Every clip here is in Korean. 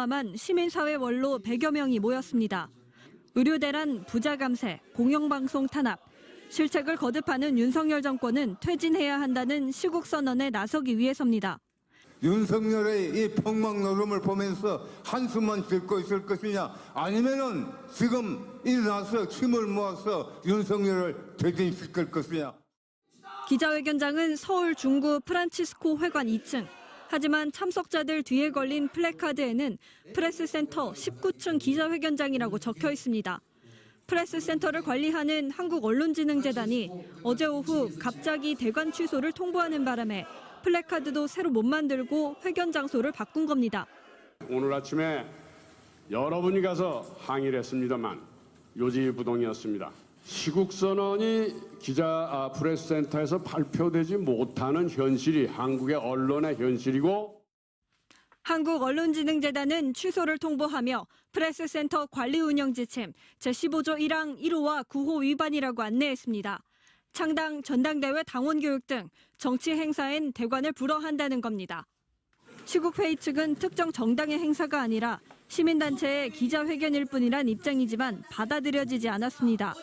포함한 시민사회 원로 100여 명이 모였습니다. 의료대란 부자 감세, 공영방송 탄압, 실책을 거듭하는 윤석열 정권은 퇴진해야 한다는 시국 선언에 나서기 위해서입니다. 윤석열의 이 폭망 노름을 보면서 한숨만 짓고 있을 것이냐 아니면은 지금 일어나서 힘을 모아서 윤석열을 퇴진시킬 것이냐 기자회견장은 서울 중구 프란치스코 회관 2층. 하지만 참석자들 뒤에 걸린 플래카드에는 프레스센터 19층 기자회견장이라고 적혀 있습니다. 프레스센터를 관리하는 한국언론진흥재단이 어제 오후 갑자기 대관 취소를 통보하는 바람에 플래카드도 새로 못 만들고 회견 장소를 바꾼 겁니다. 오늘 아침에 여러분이 가서 항의를 했습니다만 요지부동이었습니다. 시국 선언이 기자 아, 프레스센터에서 발표되지 못하는 현실이 한국의 언론의 현실이고 한국언론진흥재단은 취소를 통보하며 프레스센터 관리 운영 지침 제15조 1항 1호와 9호 위반이라고 안내했습니다. 창당, 전당대회 당원 교육 등 정치 행사엔 대관을 불허한다는 겁니다. 시국회의 측은 특정 정당의 행사가 아니라 시민단체의 기자회견일 뿐이란 입장이지만 받아들여지지 않았습니다.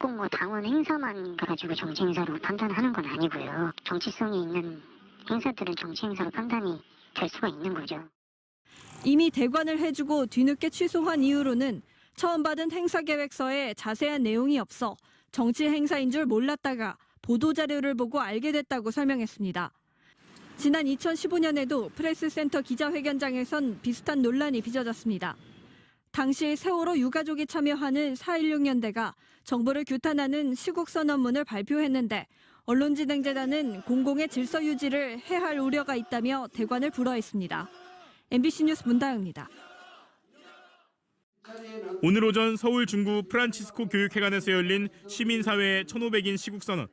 꼭 뭐 당원 행사만 가지고 정치 행사로 판단하는 건 아니고요. 정치성이 있는 행사들은 정치 행사로 판단이 될 수가 있는 거죠. 이미 대관을 해주고 뒤늦게 취소한 이유로는 처음 받은 행사 계획서에 자세한 내용이 없어 정치 행사인 줄 몰랐다가 보도 자료를 보고 알게 됐다고 설명했습니다. 지난 2015년에도 프레스센터 기자회견장에선 비슷한 논란이 빚어졌습니다. 당시 세월호 유가족이 참여하는 4.16년대가 정부를 규탄하는 시국선언문을 발표했는데 언론진흥재단은 공공의 질서 유지를 해할 우려가 있다며 대관을 불허했습니다. MBC 뉴스 문다영입니다. 오늘 오전 서울 중구 프란치스코 교육회관에서 열린 시민사회 1500인 시국선언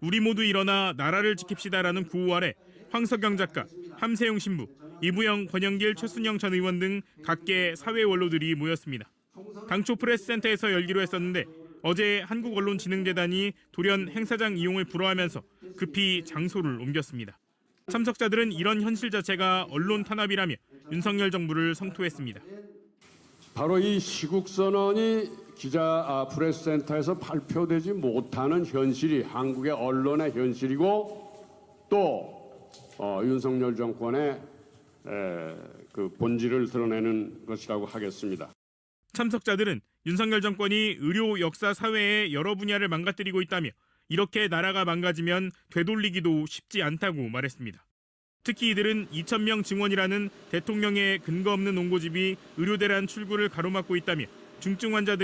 우리 모두 일어나 나라를 지킵시다라는 구호 아래 황석영 작가, 함세용 신부, 이부영, 권영길, 최순영 전 의원 등 각계 사회 원로들이 모였습니다. 당초 프레스센터에서 열기로 했었는데 어제 한국언론진흥재단이 돌연 행사장 이용을 불허하면서 급히 장소를 옮겼습니다. 참석자들은 이런 현실 자체가 언론 탄압이라며 윤석열 정부를 성토했습니다. 바로 이 시국 선언이 기자 아, 프레스센터에서 발표되지 못하는 현실이 한국의 언론의 현실이고 또 어, 윤석열 정권의 에, 그 본질을 드러내는 것이라고 하겠습니다. 참석자들은 윤석열 정권이 의료, 역사, 사회의 여러 분야를 망가뜨리고 있다며 이렇게 나라가 망가지면 되돌리기도 쉽지 않다고 말했습니다. 특히 이들은 2,000명 증원이라는 대통령의 근거 없는 온고집이 의료대란 출구를 가로막고 있다며 중증 환자들이